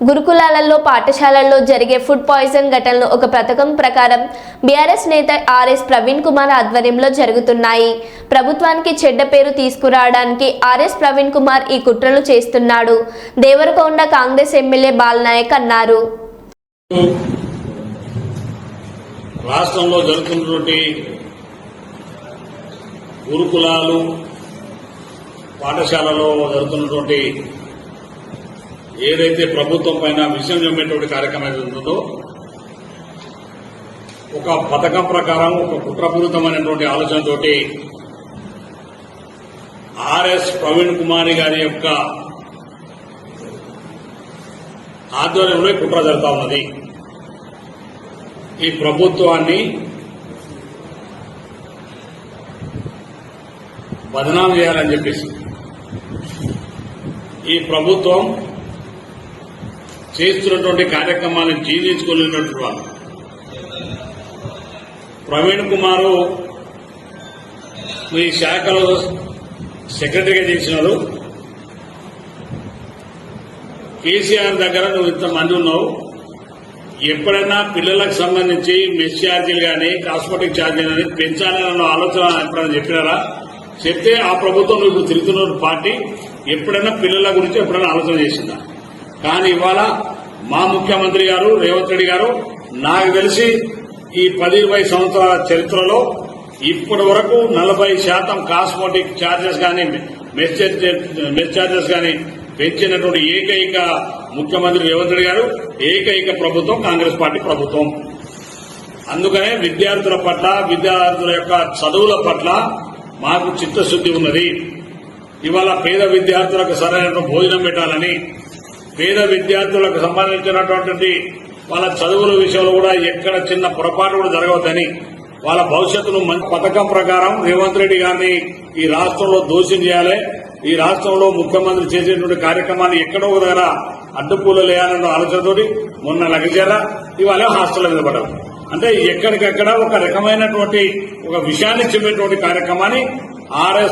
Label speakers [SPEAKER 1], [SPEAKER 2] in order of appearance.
[SPEAKER 1] గురుకులాలలో పాఠశాలల్లో జరిగే food poison ఘటనలు ఒక పథకం ప్రకారం బీఆర్ఎస్ నేత ఆర్ఎస్ ప్రవీణ్ కుమార్ ఆధ్వర్యంలో జరుగుతున్నాయి. ప్రభుత్వానికి చెడ్డ పేరు తీసుకురావడానికి ఆర్ఎస్ ప్రవీణ్ కుమార్ ఈ కుట్రలు చేస్తున్నాడు. దేవరకొండ కాంగ్రెస్ ఎమ్మెల్యే బాలనాయక్ అన్నారు.
[SPEAKER 2] రాష్ట్రంలో జరుగుతున్నటువంటి గురుకులాలు పాఠశాలలో జరుగుతున్నటువంటి ఏదైతే ప్రభుత్వం పైన విషయం చెప్పేటువంటి కార్యక్రమం ఏదైతే ఉంటుందో ఒక పథకం ప్రకారం ఒక కుట్రపూరితమైనటువంటి ఆలోచనతోటి ఆర్ఎస్ ప్రవీణ్ కుమార్ గారి యొక్క ఆధ్వర్యంలో కుట్ర జరుగుతా ఉన్నది. ఈ ప్రభుత్వాన్ని బదనాం చేయాలని చెప్పేసి. ఈ ప్రభుత్వం చేస్తున్నటువంటి కార్యక్రమాలను జీర్ణించుకోలేనటువంటి వాళ్ళు. ప్రవీణ్ కుమారు మీ శాఖలో సెక్రటరీగా చేసినారు. కేసీఆర్ దగ్గర నువ్వు ఇంతమంది ఉన్నావు. ఎప్పుడైనా పిల్లలకు సంబంధించి మెస్ ఛార్జీలు కానీ కాస్మెటిక్ ఛార్జీలు కానీ పెంచాలన్న ఆలోచన ఎప్పుడైనా చెప్పినారా? చెప్తే ఆ ప్రభుత్వం ఇప్పుడు తిరుగుతున్న పార్టీ ఎప్పుడైనా పిల్లల గురించి ఎప్పుడైనా ఆలోచన చేసిందా? కానీ ఇవాళ మా ముఖ్యమంత్రి గారు రేవంత్ రెడ్డి గారు నాకు తెలిసి ఈ పది ఇరవై సంవత్సరాల చరిత్రలో ఇప్పటి వరకు నలభై శాతం కాస్మోటిక్ ఛార్జెస్ కానీ మెస్ మెస్ ఛార్జెస్ కానీ పెంచినటువంటి ఏకైక ముఖ్యమంత్రి రేవంత్ రెడ్డి గారు ఏకైక ప్రభుత్వం కాంగ్రెస్ పార్టీ ప్రభుత్వం. అందుకనే విద్యార్థుల పట్ల విద్యార్థుల యొక్క చదువుల పట్ల మాకు చిత్తశుద్ధి ఉన్నది. ఇవాళ పేద విద్యార్థులకు సరైన భోజనం పెట్టాలని పేద విద్యార్థులకు సంబంధించినటువంటి వాళ్ళ చదువుల విషయంలో కూడా ఎక్కడ చిన్న పొరపాటు కూడా జరగవద్దని వాళ్ళ భవిష్యత్తును మంచి పథకం ప్రకారం రేవంత్ రెడ్డి గారిని ఈ రాష్ట్రంలో దోషం చేయాలి. ఈ రాష్ట్రంలో ముఖ్యమంత్రి చేసేటువంటి కార్యక్రమాన్ని ఎక్కడో ఒక దగ్గర అడ్డుపూలు లేయాలన్న ఆలోచనతోటి మొన్న లగజేర ఇవాళ హాస్టల్ మీద పడ్డారు. అంటే ఎక్కడికెక్కడ ఒక రకమైనటువంటి ఒక విషయాన్ని చెప్పేటువంటి కార్యక్రమాన్ని ఆర్ఎస్